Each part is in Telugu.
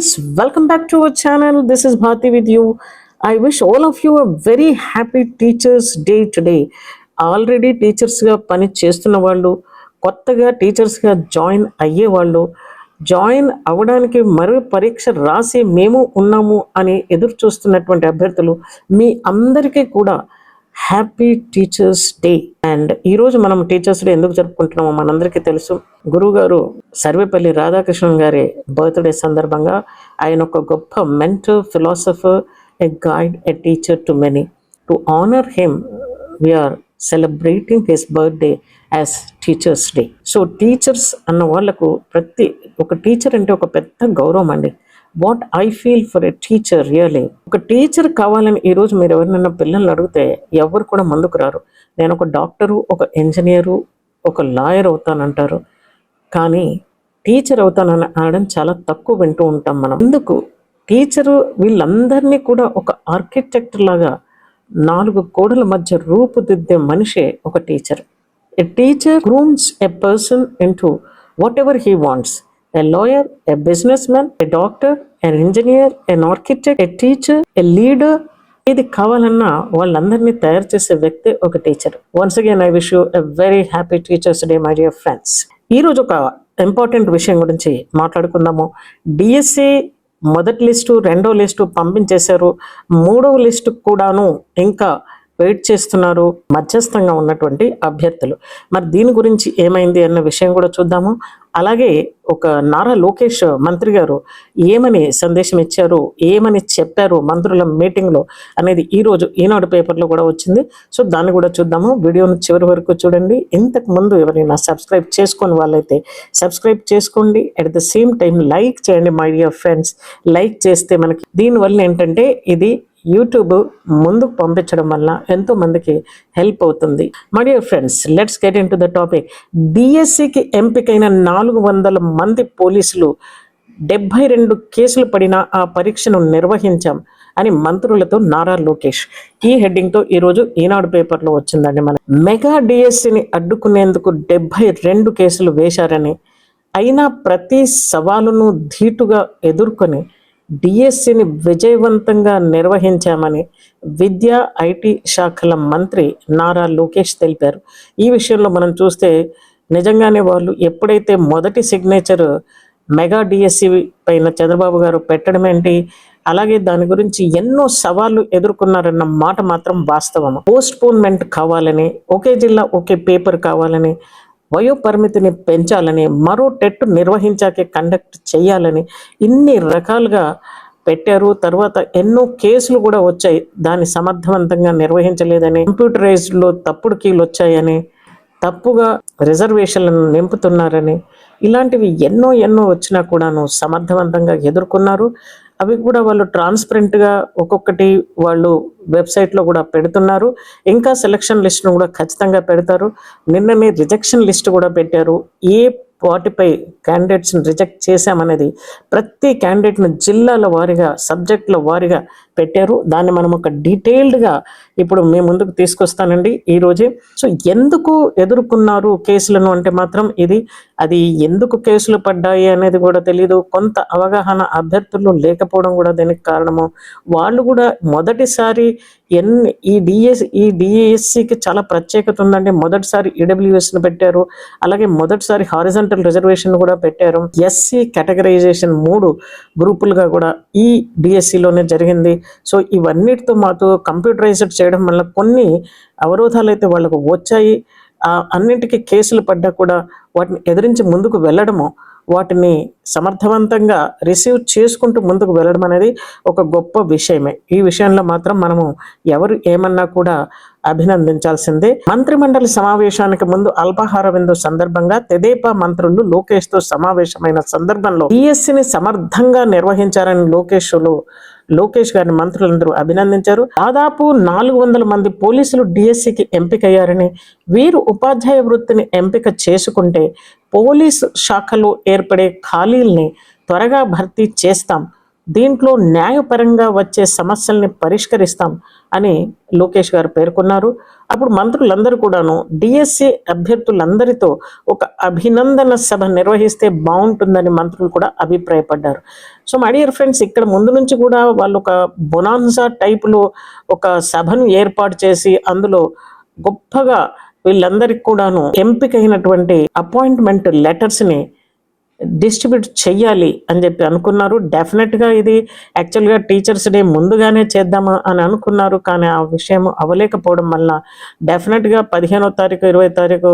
Friends welcome back to our channel this is Bharathi with you I wish all of you a very happy teachers day today already టీచర్స్గా పని చేస్తున్న వాళ్ళు కొత్తగా టీచర్స్గా జాయిన్ అయ్యేవాళ్ళు జాయిన్ అవ్వడానికి మరో పరీక్ష రాసి మేము ఉన్నాము అని ఎదురు చూస్తున్నటువంటి అభ్యర్థులు మీ అందరికీ కూడా హ్యాపీ టీచర్స్ డే అండ్ ఈరోజు మనం టీచర్స్ డే ఎందుకు జరుపుకుంటున్నామో మనందరికీ తెలుసు. గురువు గారు సర్వేపల్లి రాధాకృష్ణన్ గారి బర్త్డే సందర్భంగా ఆయన ఒక గొప్ప mentor philosopher a guide a teacher to many to honour him we're celebrating his birthday as teachers day so teachers అన్న వాళ్ళకు ప్రతి ఒక టీచర్ అంటే ఒక పెద్ద గౌరవం అండి. What I feel for a teacher really ఒక టీచర్ కావాలని ఈరోజు మీరు ఎవరినైనా పిల్లల్ని అడిగితే ఎవరు కూడా ముందుకు రారు. నేను ఒక డాక్టరు ఒక ఇంజనీరు ఒక లాయర్ అవుతానంటారు. కానీ టీచర్ అవుతానని అనడం చాలా తక్కువ వింటూ ఉంటాం మనం. ఎందుకు? టీచరు వీళ్ళందరినీ కూడా ఒక ఆర్కిటెక్ట్ లాగా నాలుగు గోడల మధ్య రూపుదిద్దే మనిషే ఒక teacher a teacher grooms a person into whatever he wants a lawyer a businessman a doctor an engineer an architect a teacher a leader ఏది కావాలన్నా వాళ్ళందరినీ తయారు చేసే వ్యక్తి ఒక teacher once again I wish you a very happy teachers day my dear friends ఈ రోజు ఒక ఇంపార్టెంట్ విషయం గురించి మాట్లాడుకుందాము. డిఎస్సి మొదటి లిస్టు రెండో లిస్టు పంపించేశారు. మూడవ లిస్టు కూడాను ఇంకా వెయిట్ చేస్తున్నారు మధ్యస్థంగా ఉన్నటువంటి అభ్యర్థులు. మరి దీని గురించి ఏమైంది అన్న విషయం కూడా చూద్దాము. అలాగే ఒక నారా లోకేష్ మంత్రి గారు ఏమని సందేశం ఇచ్చారు ఏమని చెప్పారు మంత్రుల మీటింగ్లో అనేది ఈరోజు ఈనాడు పేపర్లో కూడా వచ్చింది. సో దాన్ని కూడా చూద్దాము. వీడియోను చివరి వరకు చూడండి. ఇంతకు ముందు ఎవరైనా సబ్స్క్రైబ్ చేసుకొని వాళ్ళైతే సబ్స్క్రైబ్ చేసుకోండి. At the same time like చేయండి మై డియర్ ఫ్రెండ్స్. లైక్ చేస్తే మనకి దీనివల్ల ఏంటంటే ఇది యూట్యూబ్ ముందుకు పంపించడం వల్ల ఎంతోమందికి హెల్ప్ అవుతుంది. My dear friends let's get into the topic డిఎస్సికి ఎంపికైన నాలుగు వందల మంది పోలీసులు డెబ్బై రెండు కేసులు పడిన ఆ పరీక్షను నిర్వహించాం అని మంత్రులతో నారా లోకేష్. ఈ హెడ్డింగ్తో ఈరోజు ఈనాడు పేపర్లో వచ్చిందండి మన మెగా డిఎస్సిని అడ్డుకునేందుకు డెబ్బై రెండు కేసులు వేశారని అయినా ప్రతి సవాలును ధీటుగా ఎదుర్కొని డిఎస్సిని విజయవంతంగా నిర్వహించామని విద్యా ఐటీ శాఖల మంత్రి నారా లోకేష్ తెలిపారు. ఈ విషయంలో మనం చూస్తే నిజంగానే వాళ్ళు ఎప్పుడైతే మొదటి సిగ్నేచర్ మెగా డిఎస్సి పైన చంద్రబాబు గారు పెట్టడం ఏంటి అలాగే దాని గురించి ఎన్నో సవాళ్ళు ఎదుర్కొన్నారన్న మాట మాత్రం వాస్తవం పోస్ట్ పోన్మెంట్ కావాలని ఒకే జిల్లా ఒకే పేపర్ కావాలని వయో పరిమితిని పెంచాలని మరో టెట్ నిర్వహించాకే కండక్ట్ చేయాలని ఇన్ని రకాలుగా పెట్టారు. తర్వాత ఎన్నో కేసులు కూడా వచ్చాయి. దాన్ని సమర్థవంతంగా నిర్వహించలేదని కంప్యూటరైజ్డ్లో తప్పుడు కీలు వచ్చాయని తప్పుగా రిజర్వేషన్లను నింపుతున్నారని ఇలాంటివి ఎన్నో ఎన్నో వచ్చినా కూడాను సమర్థవంతంగా ఎదుర్కొన్నారు. అవి కూడా వాళ్ళు ట్రాన్స్పరెంట్గా ఒక్కొక్కటి వాళ్ళు వెబ్సైట్లో కూడా పెడుతున్నారు. ఇంకా సెలక్షన్ లిస్ట్ను కూడా ఖచ్చితంగా పెడతారు. నిన్ననే రిజెక్షన్ లిస్ట్ కూడా పెట్టారు. ఏ వాటిపై క్యాండిడేట్స్ని రిజెక్ట్ చేశామనేది ప్రతి క్యాండిడేట్ను జిల్లాల వారీగా సబ్జెక్టుల వారీగా పెట్టారు. దాన్ని మనం ఒక డీటెయిల్డ్గా ఇప్పుడు మీ ముందుకు తీసుకొస్తానండి ఈరోజే సో ఎందుకు ఎదుర్కొన్నారు కేసులను అంటే మాత్రం ఇది అది ఎందుకు కేసులు పడ్డాయి అనేది కూడా తెలియదు కొంత అవగాహన అభ్యర్థులు లేకపోవడం కూడా దీనికి కారణము. వాళ్ళు కూడా మొదటిసారి ఎన్ని ఈ డిఎస్ ఈ డిఎస్సికి చాలా ప్రత్యేకత ఉందండి. మొదటిసారి ఈడబ్ల్యూఎస్ను పెట్టారు. అలాగే మొదటిసారి హారిజంటల్ రిజర్వేషన్ కూడా పెట్టారు. ఎస్సీ కేటగరైజేషన్ మూడు గ్రూపులుగా కూడా ఈ డిఎస్సిలోనే జరిగింది. సో ఇవన్నిటితో మాతో కంప్యూటరైజ్డ్ చేయడం వల్ల కొన్ని అవరోధాలు అయితే వాళ్ళకు వచ్చాయి. ఆ అన్నింటికి కేసులు పడ్డా కూడా వాటిని ఎదిరించి ముందుకు వెళ్ళడము వాటిని సమర్థవంతంగా రిసీవ్ చేసుకుంటూ ముందుకు వెళ్ళడం అనేది ఒక గొప్ప విషయమే. ఈ విషయంలో మాత్రం మనము ఎవరు ఏమన్నా కూడా అభినందించాల్సిందే. మంత్రిమండలి సమావేశానికి ముందు అల్పాహార విందు సందర్భంగా తెదేపా మంత్రులు లోకేష్తో సమావేశమైన సందర్భంలో డిఎస్సిని సమర్థంగా నిర్వహించారని లోకేష్లు లోకేష్ గారిని మంత్రులందరూ అభినందించారు. దాదాపు నాలుగు వందల మంది పోలీసులు డిఎస్సికి ఎంపికయ్యారని వీరు ఉపాధ్యాయ వృత్తిని ఎంపిక చేసుకుంటే పోలీసు శాఖలో ఏర్పడే ఖాళీల్ని త్వరగా భర్తీ చేస్తాం. దీంట్లో న్యాయపరంగా వచ్చే సమస్యల్ని పరిష్కరిస్తాం అని లోకేష్ గారు పేర్కొన్నారు. అప్పుడు మంత్రులందరూ కూడాను డిఎస్సి అభ్యర్థులందరితో ఒక అభినందన సభ నిర్వహిస్తే బాగుంటుందని మంత్రులు కూడా అభిప్రాయపడ్డారు. సో మై డియర్ ఫ్రెండ్స్ ఇక్కడ ముందు నుంచి కూడా వాళ్ళు ఒక బొనాన్సా టైపులో ఒక సభను ఏర్పాటు చేసి అందులో గొప్పగా వీళ్ళందరికీ కూడాను ఎంపికైనటువంటి అపాయింట్మెంట్ లెటర్స్ని డిస్ట్రిబ్యూట్ చెయ్యాలి అని చెప్పి అనుకున్నారు. డెఫినెట్గా ఇది యాక్చువల్గా టీచర్స్ డే ముందుగానే చేద్దామా అని అనుకున్నారు. కానీ ఆ విషయం అవ్వలేకపోవడం వల్ల డెఫినెట్గా పదిహేనో తారీఖు ఇరవై తారీఖు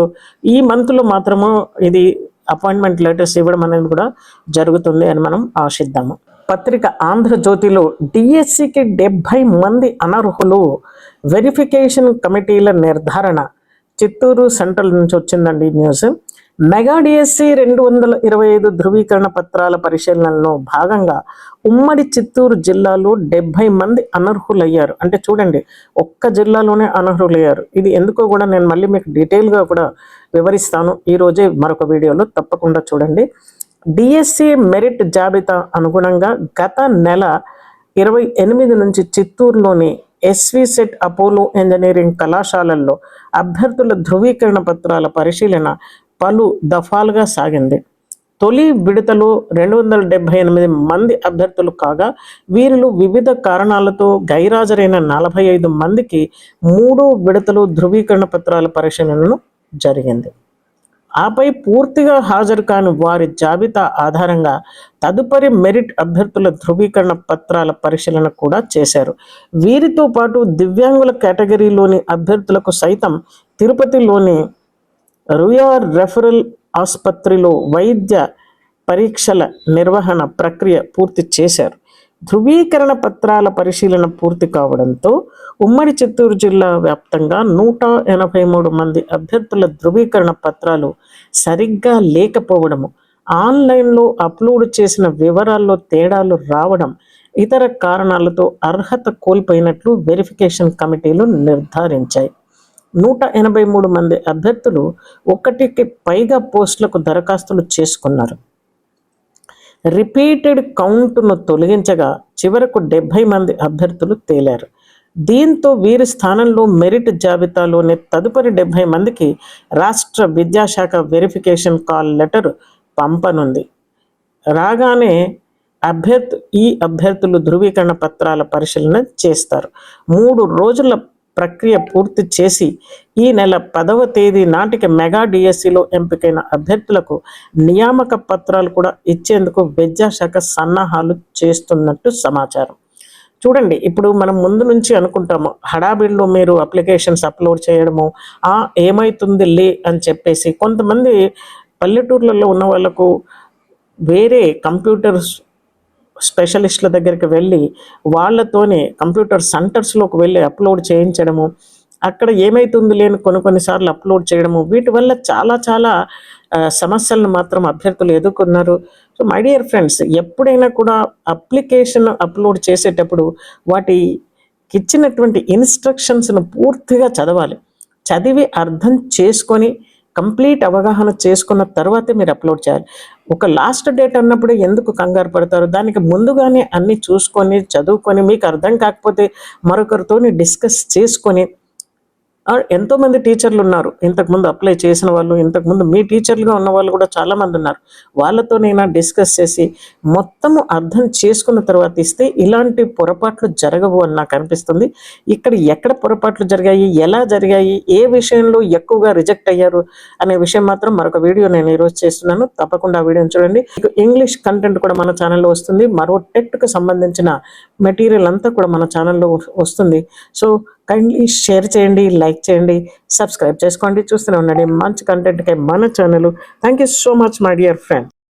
ఈ మంత్లో మాత్రము ఇది అపాయింట్మెంట్ లెటర్స్ ఇవ్వడం అనేది కూడా జరుగుతుంది అని మనం ఆశిద్దాము. పత్రిక ఆంధ్రజ్యోతిలో డిఎస్సికి డెబ్భై మంది అనర్హులు వెరిఫికేషన్ కమిటీల నిర్ధారణ. చిత్తూరు సెంట్రల్ నుంచి వచ్చిందండి న్యూస్ మెగా డిఎస్సి రెండు వందల ఇరవై ఐదు ధృవీకరణ పత్రాల పరిశీలనలో భాగంగా ఉమ్మడి చిత్తూరు జిల్లాలో డెబ్బై మంది అనర్హులయ్యారు. అంటే చూడండి ఒక్క జిల్లాలోనే అనర్హులయ్యారు. ఇది ఎందుకో కూడా నేను మళ్ళీ మీకు డీటెయిల్గా కూడా వివరిస్తాను. ఈరోజే మరొక వీడియోలో తప్పకుండా చూడండి. డిఎస్సి మెరిట్ జాబితా అనుగుణంగా గత నెల ఇరవై ఎనిమిది నుంచి చిత్తూరులోని S V CET Apollo engineering కళాశాలల్లో అభ్యర్థుల ధృవీకరణ పత్రాల పరిశీలన పలు దఫాలుగా సాగింది. తొలి విడతలో రెండు వందల డెబ్బై ఎనిమిది మంది అభ్యర్థులు కాగా వీరిలో వివిధ కారణాలతో గైరాజరైన నలభై ఐదు మందికి మూడో విడతలు ధృవీకరణ పత్రాల పరిశీలనను జరిగింది. ఆపై పూర్తిగా హాజరు కాని వారి జాబితా ఆధారంగా తదుపరి మెరిట్ అభ్యర్థుల ధృవీకరణ పత్రాల పరిశీలన కూడా చేశారు. వీరితో పాటు దివ్యాంగుల కేటగిరీలోని అభ్యర్థులకు సైతం తిరుపతిలోని రుయార్ రెఫరల్ ఆసుపత్రిలో వైద్య పరీక్షల నిర్వహణ ప్రక్రియ పూర్తి చేశారు. ధృవీకరణ పత్రాల పరిశీలన పూర్తి కావడంతో ఉమ్మడి చిత్తూరు జిల్లా వ్యాప్తంగా నూట ఎనభై మూడు మంది అభ్యర్థుల ధృవీకరణ పత్రాలు సరిగ్గా లేకపోవడము ఆన్లైన్లో అప్లోడ్ చేసిన వివరాల్లో తేడాలు రావడం ఇతర కారణాలతో అర్హత కోల్పోయినట్లు వెరిఫికేషన్ కమిటీలు నిర్ధారించాయి. నూట ఎనభై మూడు మంది అభ్యర్థులు ఒకటికి పైగా పోస్టులకు దరఖాస్తులు చేసుకున్నారు. రిపీటెడ్ కౌంట్ను తొలగించగా చివరకు డెబ్బై మంది అభ్యర్థులు తేలారు. దీంతో వీరి స్థానంలో మెరిట్ జాబితాలోని తదుపరి డెబ్బై మందికి రాష్ట్ర విద్యాశాఖ వెరిఫికేషన్ కాల్ లెటర్ పంపనుంది. రాగానే అభ్యర్థు ఈ అభ్యర్థులు ధృవీకరణ పత్రాల పరిశీలన చేస్తారు. మూడు రోజుల ప్రక్రియ పూర్తి చేసి ఈ నెల పదవ తేదీ నాటికి మెగా డిఎస్సిలో ఎంపికైన అభ్యర్థులకు నియామక పత్రాలు కూడా ఇచ్చేందుకు విద్యాశాఖ సన్నాహాలు చేస్తున్నట్టు సమాచారం. చూడండి ఇప్పుడు మనం ముందు నుంచి అనుకుంటాము హడాబిడిలో మీరు అప్లికేషన్స్ అప్లోడ్ చేయడము ఆ ఏమైతుంది లే అని చెప్పేసి కొంతమంది పల్లెటూర్లలో ఉన్న వాళ్ళకు వేరే కంప్యూటర్స్ స్పెషలిస్టుల దగ్గరికి వెళ్ళి వాళ్ళతోనే కంప్యూటర్ సెంటర్స్లోకి వెళ్ళి అప్లోడ్ చేయించడము అక్కడ ఏమైతుంది లేని కొన్ని కొన్నిసార్లు అప్లోడ్ చేయడము వీటి వల్ల చాలా చాలా సమస్యలను మాత్రం అభ్యర్థులు ఎదుర్కొన్నారు. సో మై డియర్ ఫ్రెండ్స్ ఎప్పుడైనా కూడా అప్లికేషన్ అప్లోడ్ చేసేటప్పుడు వాటి ఇచ్చినటువంటి ఇన్స్ట్రక్షన్స్ను పూర్తిగా చదవాలి. చదివి అర్థం చేసుకొని కంప్లీట్ అవగాహన చేసుకున్న తర్వాతే మీరు అప్లోడ్ చేయాలి. ఒక లాస్ట్ డేట్ అన్నప్పుడు ఎందుకు కంగారు పడతారు? దానికి ముందుగానే అన్ని చూసుకొని చదువుకొని మీకు అర్థం కాకపోతే మరొకరితో డిస్కస్ చేసుకొని ఎంతోమంది టీచర్లు ఉన్నారు ఇంతకుముందు అప్లై చేసిన వాళ్ళు ఇంతకుముందు మీ టీచర్లుగా ఉన్న వాళ్ళు కూడా చాలామంది ఉన్నారు వాళ్ళతో నేను డిస్కస్ చేసి మొత్తము అర్థం చేసుకున్న తర్వాత ఇస్తే ఇలాంటి పొరపాట్లు జరగవు అని నాకు అనిపిస్తుంది. ఇక్కడ ఎక్కడ పొరపాట్లు జరిగాయి ఎలా జరిగాయి ఏ విషయంలో ఎక్కువగా రిజెక్ట్ అయ్యారు అనే విషయం మాత్రం మరొక వీడియో నేను ఈరోజు చేస్తున్నాను. తప్పకుండా ఆ వీడియోని చూడండి. ఇంగ్లీష్ కంటెంట్ కూడా మన ఛానల్లో వస్తుంది. మరో టెట్కు సంబంధించిన మెటీరియల్ అంతా కూడా మన ఛానల్లో వస్తుంది. సో కైండ్లీ షేర్ చేయండి లైక్ చేయండి సబ్స్క్రైబ్ చేసుకోండి. చూస్తూనే ఉండండి. మంచి కంటెంట్కే మన channel thank you so much my dear friend